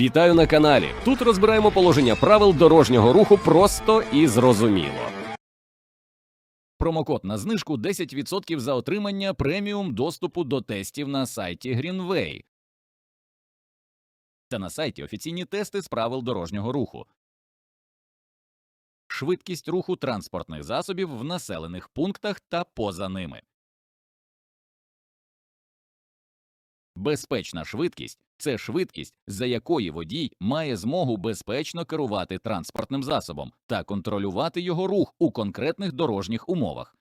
Вітаю на каналі. Тут розбираємо положення правил дорожнього руху просто і зрозуміло. Промокод на знижку 10% за отримання преміум доступу до тестів на сайті Greenway та на сайті офіційні тести з правил дорожнього руху. Швидкість руху транспортних засобів в населених пунктах та поза ними. Безпечна швидкість це швидкість, за якої водій має змогу безпечно керувати транспортним засобом та контролювати його рух у конкретних дорожніх умовах.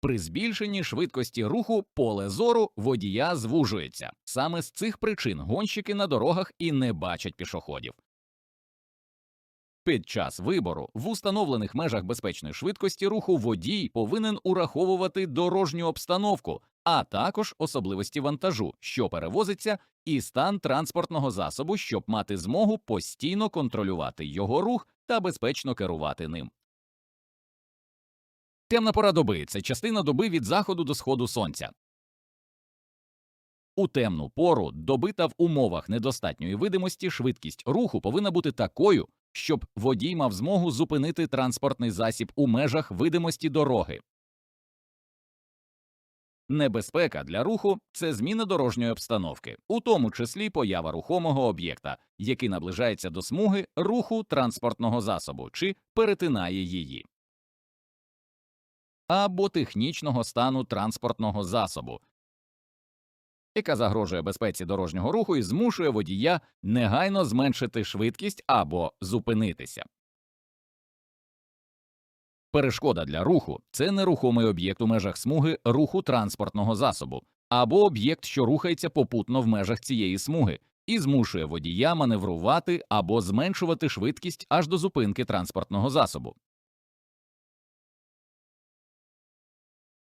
При збільшенні швидкості руху поле зору водія звужується. Саме з цих причин гонщики на дорогах і не бачать пішоходів. Під час вибору в установлених межах безпечної швидкості руху водій повинен ураховувати дорожню обстановку, а також особливості вантажу, що перевозиться, і стан транспортного засобу, щоб мати змогу постійно контролювати його рух та безпечно керувати ним. Темна пора доби це частина доби від заходу до сходу сонця. У темну пору доби та в умовах недостатньої видимості швидкість руху повинна бути такою, щоб водій мав змогу зупинити транспортний засіб у межах видимості дороги. Небезпека для руху це зміна дорожньої обстановки, у тому числі поява рухомого об'єкта, який наближається до смуги руху транспортного засобу чи перетинає її, або технічного стану транспортного засобу, яка загрожує безпеці дорожнього руху і змушує водія негайно зменшити швидкість або зупинитися. Перешкода для руху це нерухомий об'єкт у межах смуги руху транспортного засобу або об'єкт, що рухається попутно в межах цієї смуги, і змушує водія маневрувати або зменшувати швидкість аж до зупинки транспортного засобу.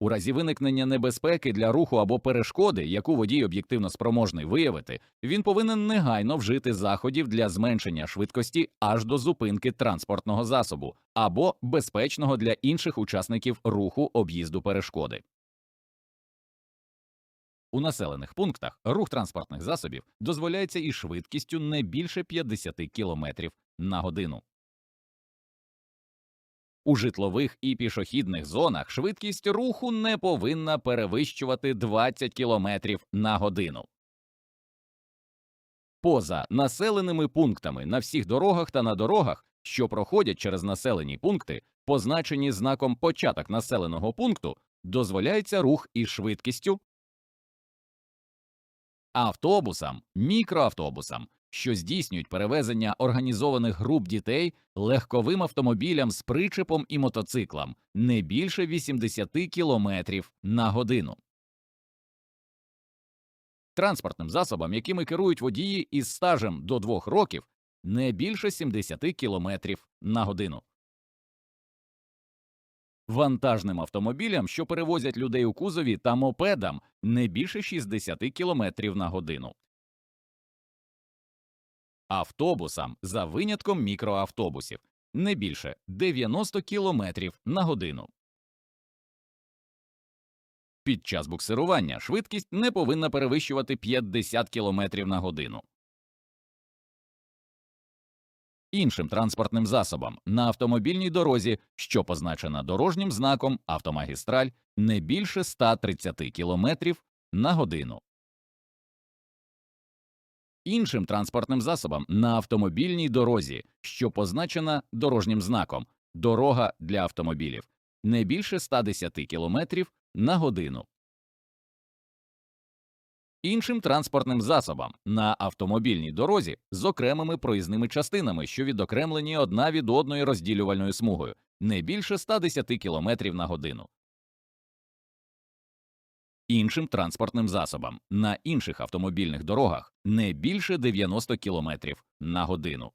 У разі виникнення небезпеки для руху або перешкоди, яку водій об'єктивно спроможний виявити, він повинен негайно вжити заходів для зменшення швидкості аж до зупинки транспортного засобу або безпечного для інших учасників руху об'їзду перешкоди. У населених пунктах рух транспортних засобів дозволяється із швидкістю не більше 50 км на годину. У житлових і пішохідних зонах швидкість руху не повинна перевищувати 20 км на годину. Поза населеними пунктами на всіх дорогах та на дорогах, що проходять через населені пункти, позначені знаком початок населеного пункту, дозволяється рух із швидкістю автобусам, мікроавтобусам, що здійснюють перевезення організованих груп дітей легковим автомобілям з причепом і мотоциклам не більше 80 км на годину. Транспортним засобам, якими керують водії із стажем до 2 років, не більше 70 км на годину. Вантажним автомобілям, що перевозять людей у кузові та мопедам, не більше 60 км на годину. Автобусам за винятком мікроавтобусів не більше 90 км на годину. Під час буксирування швидкість не повинна перевищувати 50 км на годину. Іншим транспортним засобам на автомобільній дорозі, що позначена дорожнім знаком автомагістраль, не більше 130 км на годину. Іншим транспортним засобам на автомобільній дорозі, що позначена дорожнім знаком дорога для автомобілів, не більше 110 км на годину. Іншим транспортним засобам на автомобільній дорозі з окремими проїзними частинами, що відокремлені одна від одної розділювальною смугою, не більше 110 км на годину. Іншим транспортним засобам на інших автомобільних дорогах не більше 90 км на годину.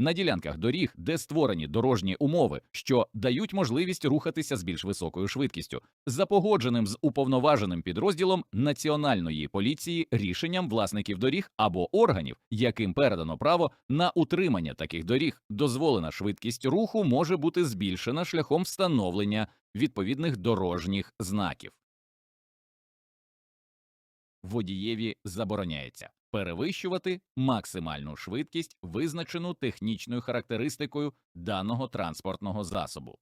На ділянках доріг, де створені дорожні умови, що дають можливість рухатися з більш високою швидкістю, за погодженим з уповноваженим підрозділом Національної поліції рішенням власників доріг або органів, яким передано право на утримання таких доріг, дозволена швидкість руху може бути збільшена шляхом встановлення відповідних дорожніх знаків. водієві забороняється перевищувати максимальну швидкість, визначену технічною характеристикою даного транспортного засобу.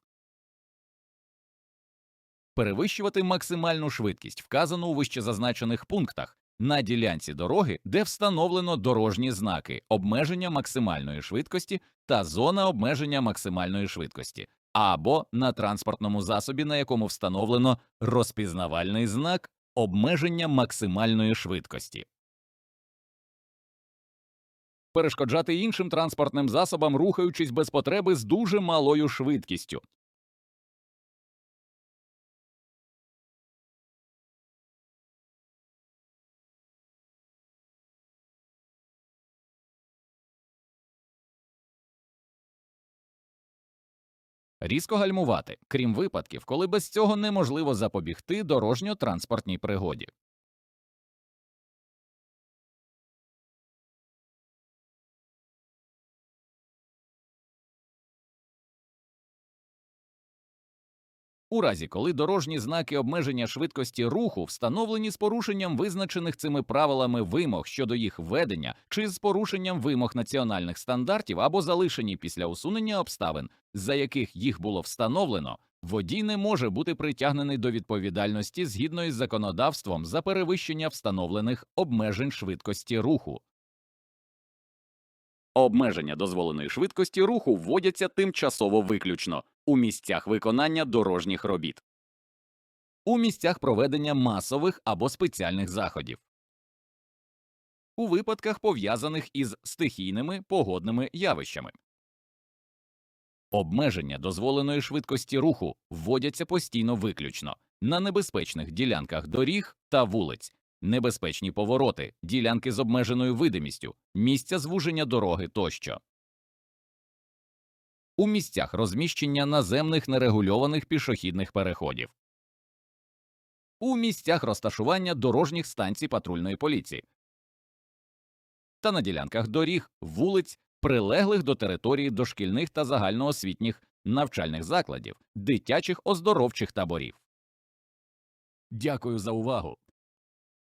Перевищувати максимальну швидкість вказано у вищезазначених пунктах на ділянці дороги, де встановлено дорожні знаки обмеження максимальної швидкості та зона обмеження максимальної швидкості, або на транспортному засобі, на якому встановлено розпізнавальний знак обмеження максимальної швидкості. Перешкоджати іншим транспортним засобам, рухаючись без потреби з дуже малою швидкістю. Різко гальмувати, крім випадків, коли без цього неможливо запобігти дорожньо-транспортній пригоді. У разі, коли дорожні знаки обмеження швидкості руху встановлені з порушенням визначених цими правилами вимог щодо їх введення чи з порушенням вимог національних стандартів або залишені після усунення обставин, за яких їх було встановлено, водій не може бути притягнений до відповідальності згідно із законодавством за перевищення встановлених обмежень швидкості руху. Обмеження дозволеної швидкості руху вводяться тимчасово виключно у місцях виконання дорожніх робіт, у місцях проведення масових або спеціальних заходів, у випадках пов'язаних із стихійними погодними явищами. Обмеження дозволеної швидкості руху вводяться постійно виключно на небезпечних ділянках доріг та вулиць, небезпечні повороти, ділянки з обмеженою видимістю, місця звуження дороги тощо. У місцях розміщення наземних нерегульованих пішохідних переходів. У місцях розташування дорожніх станцій патрульної поліції та на ділянках доріг, вулиць, прилеглих до території дошкільних та загальноосвітніх навчальних закладів, дитячих оздоровчих таборів. Дякую за увагу!